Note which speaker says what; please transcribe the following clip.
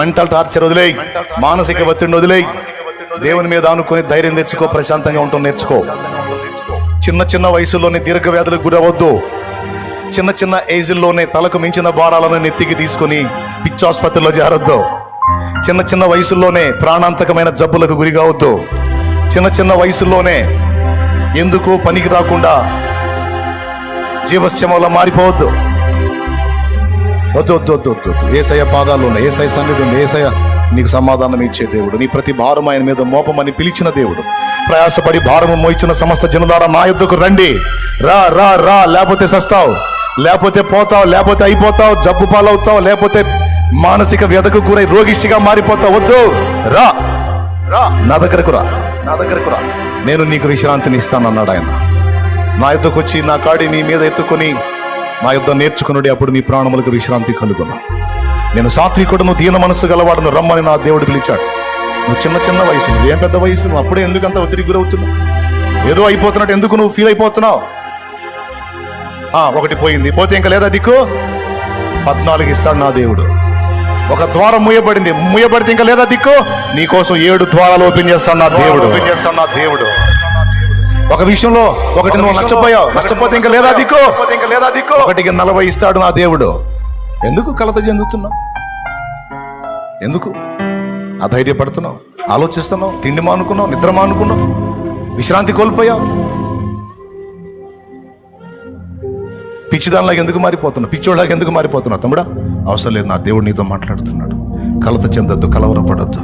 Speaker 1: Mental torture వదిలేయి. మానసిక ఒత్తిడిని వదిలేయి. దేవుని మీద ఆనుకొని ధైర్యం తెచ్చుకో ప్రశాంతంగా ఉంటుంది నేర్చుకో. చిన్న చిన్న వయసులోనే దీర్ఘ వ్యాధులకు గురవద్దు చిన్న చిన్న ఏజ్లోనే తలకు మించిన భారాలను నెత్తికి తీసుకొని పిచ్చాసుపత్రిలో చేరొద్దు చిన్న చిన్న వయసుల్లోనే ప్రాణాంతకమైన జబ్బులకు గురి కావద్దు. చిన్న చిన్న వయసుల్లోనే ఎందుకు పనికి రాకుండా జీవశ్చమంలో మారిపోవద్దు. వద్దు వద్దు వద్దు వద్దు వద్దు. ఏసయ పాదాలు ఉన్నాయి ఏసయ సన్నిధి ఉంది ఏసయ నీకు సమాధానం ఇచ్చే దేవుడు. నీ ప్రతి భారం ఆయన మీద మోపమని పిలిచిన దేవుడు. ప్రయాసపడి భారము మోయించిన సమస్త జనదార నా యుద్ధకు రండి. రా రా రా లేకపోతే సస్తావు లేకపోతే పోతావు లేకపోతే అయిపోతావు జబ్బు పాలవుతావు లేకపోతే మానసిక వ్యధకు గురై రోగిష్టిగా మారిపోతావు. వద్దు రా రా. నా దగ్గరకు రా నా దగ్గరకు రా. నేను నీకు విశ్రాంతిని ఇస్తానన్నాడు ఆయన. నా యుద్ధకు వచ్చి నా కాడి నీ మీద ఎత్తుకొని నా యుద్ధం నేర్చుకునుడి అప్పుడు నీ ప్రాణములకు విశ్రాంతి కలుగును. నేను సాత్వికుడును దీన మనస్సు గలవాడును రమ్మని నా దేవుడు పిలిచాడు. నువ్వు చిన్న చిన్న వయసు నువ్వు ఏం పెద్ద వయసు నువ్వు అప్పుడే ఎందుకు అంత ఒత్తిడికి గురవుతున్నావు? ఏదో అయిపోతున్నట్టు ఎందుకు నువ్వు ఫీల్ అయిపోతున్నావు? ఆ, ఒకటి పోయింది. పోతే ఇంకా లేదా దిక్కు? పద్నాలుగు ఇస్తాడు నా దేవుడు. ఒక ద్వారం ముయ్యబడింది ముయ్యబడితే ఇంకా లేదా దిక్కు? నీకోసం ఏడు ద్వారాలు ఓపెన్ చేస్తాడు నా దేవుడు. ఓపెన్ చేస్తాడు నా దేవుడు. ఒక విషయంలో ఒకటి నువ్వు నష్టపోయావు. నష్టపోతే ఇంకా లేదా దిక్కు? ఇంకా లేదా దిక్కు? ఒకటికి నలభై ఇస్తాడు నా దేవుడు. ఎందుకు కలత చెందుతున్నావు? ఎందుకు అధైర్యపడుతున్నావు? ఆలోచిస్తున్నావు? తిండి మానుకున్నావు? నిద్ర మానుకున్నావు? విశ్రాంతి కోల్పోయావు? పిచ్చిదానిలాగా ఎందుకు మారిపోతున్నావు? పిచ్చోళ్ళలాగా ఎందుకు మారిపోతున్నావు? తమ్ముడా అవసరం లేదు. నా దేవుడు నీతో మాట్లాడుతున్నాడు. కలత చెందొద్దు కలవరపడొద్దు.